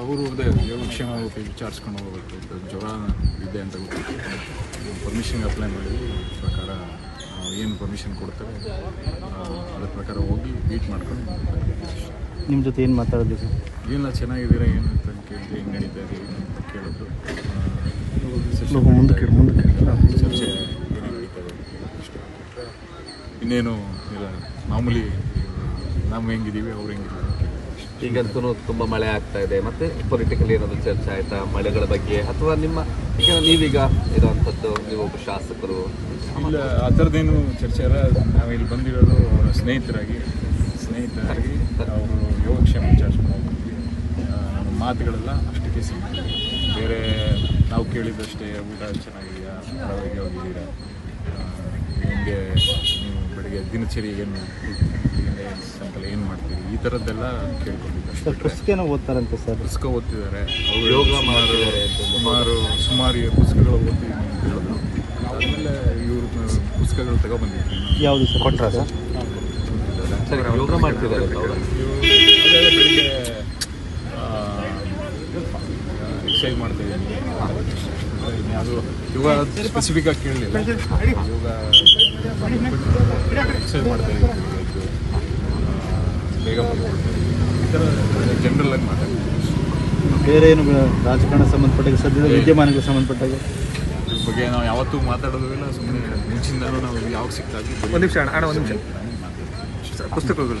ಅವರು ಅದೇ ಯೋಗಕ್ಷೇಮ ವಿಚಾರಿಸ್ಕೊಂಡು ಹೋಗ್ಬೇಕು ಜ್ವರ ಇದೆ ಅಂತ ಗೊತ್ತಿತ್ತು. ಪರ್ಮಿಷನ್ಗೆ ಅಪ್ಲೈ ಮಾಡಿ ಪ್ರಕಾರ ಏನು ಪರ್ಮಿಷನ್ ಕೊಡ್ತಾರೆ ಅದ್ರ ಪ್ರಕಾರ ಹೋಗಿ ಮೀಟ್ ಮಾಡ್ಕೊಂಡು ನಿಮ್ಮ ಜೊತೆ ಏನು ಮಾತಾಡೋದು ಸರ್? ಏನಿಲ್ಲ ಚೆನ್ನಾಗಿದ್ದೀರಾ ಏನು ಅಂತ ಕೇಳಿದ್ರೆ ಹೆಂಗೆ ನಡೀತಾ ಇದೆ ಏನು ಅಂತ ಕೇಳಿದ್ರು. ಚರ್ಚೆ ಇನ್ನೇನು ಇಲ್ಲ ಮಾಮೂಲಿ ನಾವು ಹೆಂಗಿದ್ದೀವಿ ಅವ್ರು ಹೆಂಗಿದ್ದೀವಿ ಈಗಂತೂ ತುಂಬ ಮಳೆ ಆಗ್ತಾ ಇದೆ. ಮತ್ತೆ ಪೊಲಿಟಿಕಲ್ ಏನಾದರೂ ಚರ್ಚೆ ಆಯ್ತಾ? ಮಳೆಗಳ ಬಗ್ಗೆ ಅಥವಾ ನಿಮ್ಮ ಈಗ ನೀವೀಗ ಇರುವಂಥದ್ದು, ನೀವು ಒಬ್ಬ ಶಾಸಕರು? ಇಲ್ಲ, ಆ ಥರದ್ದೇನು ಚರ್ಚೆ ಇಲ್ಲ. ನಾವು ಇಲ್ಲಿ ಬಂದಿರೋದು ಅವರ ಸ್ನೇಹಿತರಾಗಿ. ಸ್ನೇಹಿತರಾಗಿ ಅವರು ಯೋಗಕ್ಷೇಮ ವಿಚಾರಿಸ್ಕೊಂಡು ಹೋಗ್ತೀವಿ ಮಾತುಗಳೆಲ್ಲ ಅಷ್ಟಕ್ಕೆ ಸಿಗ್ತದೆ ಬೇರೆ ನಾವು ಕೇಳಿದಷ್ಟೇ ಊಟ ಚೆನ್ನಾಗಿದೆಯಾ? ಆರೋಗ್ಯ ಹೋಗಿದ್ದೀರಾ? ನಿಮಗೆ ದಿನಚರಿ ಏನು ಸಾಯಂಕಾಲ ಏನು ಮಾಡ್ತೀವಿ? ಈ ಥರದ್ದೆಲ್ಲ ಕೇಳ್ಕೊಂಡಿದ್ದಾರೆ ಸರ್ ಪುಸ್ತಕನ ಓದ್ತಾರಂತೆ ಸರ್. ಪುಸ್ತಕ ಓದ್ತಿದ್ದಾರೆ. ಅವರು ಯೋಗ ಸುಮಾರು ಸುಮಾರು ಸುಮಾರು ಪುಸ್ತಕಗಳು ಓದ್ತೀವಿ ಅಂತ ಹೇಳಿದ್ರು. ಆಮೇಲೆ ಇವರು ಪುಸ್ತಕಗಳು ತಗೊಬಂದಿದ್ರು. ಯಾವುದು ಸರ್? ಕೊಟ್ರ ಸರ್? ಸರಿ ಯೋಗ ಮಾಡ್ತಿದ್ದಾರೆ ಬೆಳಿಗ್ಗೆ ಮಾಡ್ತಾ ಇದ್ದೀನಿ. ಅದು ಯೋಗ ಸ್ಪೆಸಿಫಿಕ್ ಆಗಿ ಕೇಳಲಿಲ್ಲ. ಯೋಗ ಎಕ್ಸಸೈಸ್ ಮಾಡ್ತಾ ಇದ್ದೀವಿ ಬೇಗ. ಈ ಥರ ಜನರಲ್ ಆಗಿ ಮಾತಾಡ್ತೀವಿ ಬೇರೆ ಏನು ರಾಜಕಾರಣ ಸಂಬಂಧಪಟ್ಟಾಗ ಸದ್ಯದ ವಿದ್ಯಮಾನಕ್ಕೆ ಸಂಬಂಧಪಟ್ಟಾಗ ಇದ್ರ ಬಗ್ಗೆ ನಾವು ಯಾವತ್ತೂ ಮಾತಾಡೋದಿಲ್ಲ ಸುಮ್ಮನೆ ಮುಂಚಿಂದನೂ ನಾವು ಯಾವಾಗ ಸಿಗ್ತಾ ಒಂದು ನಿಮಿಷ ಅಣ್ಣ ಅಣ್ಣ ಒಂದು ನಿಮಿಷ. ಮಾತಾಡ್ತೀವಿ ಪುಸ್ತಕಗಳು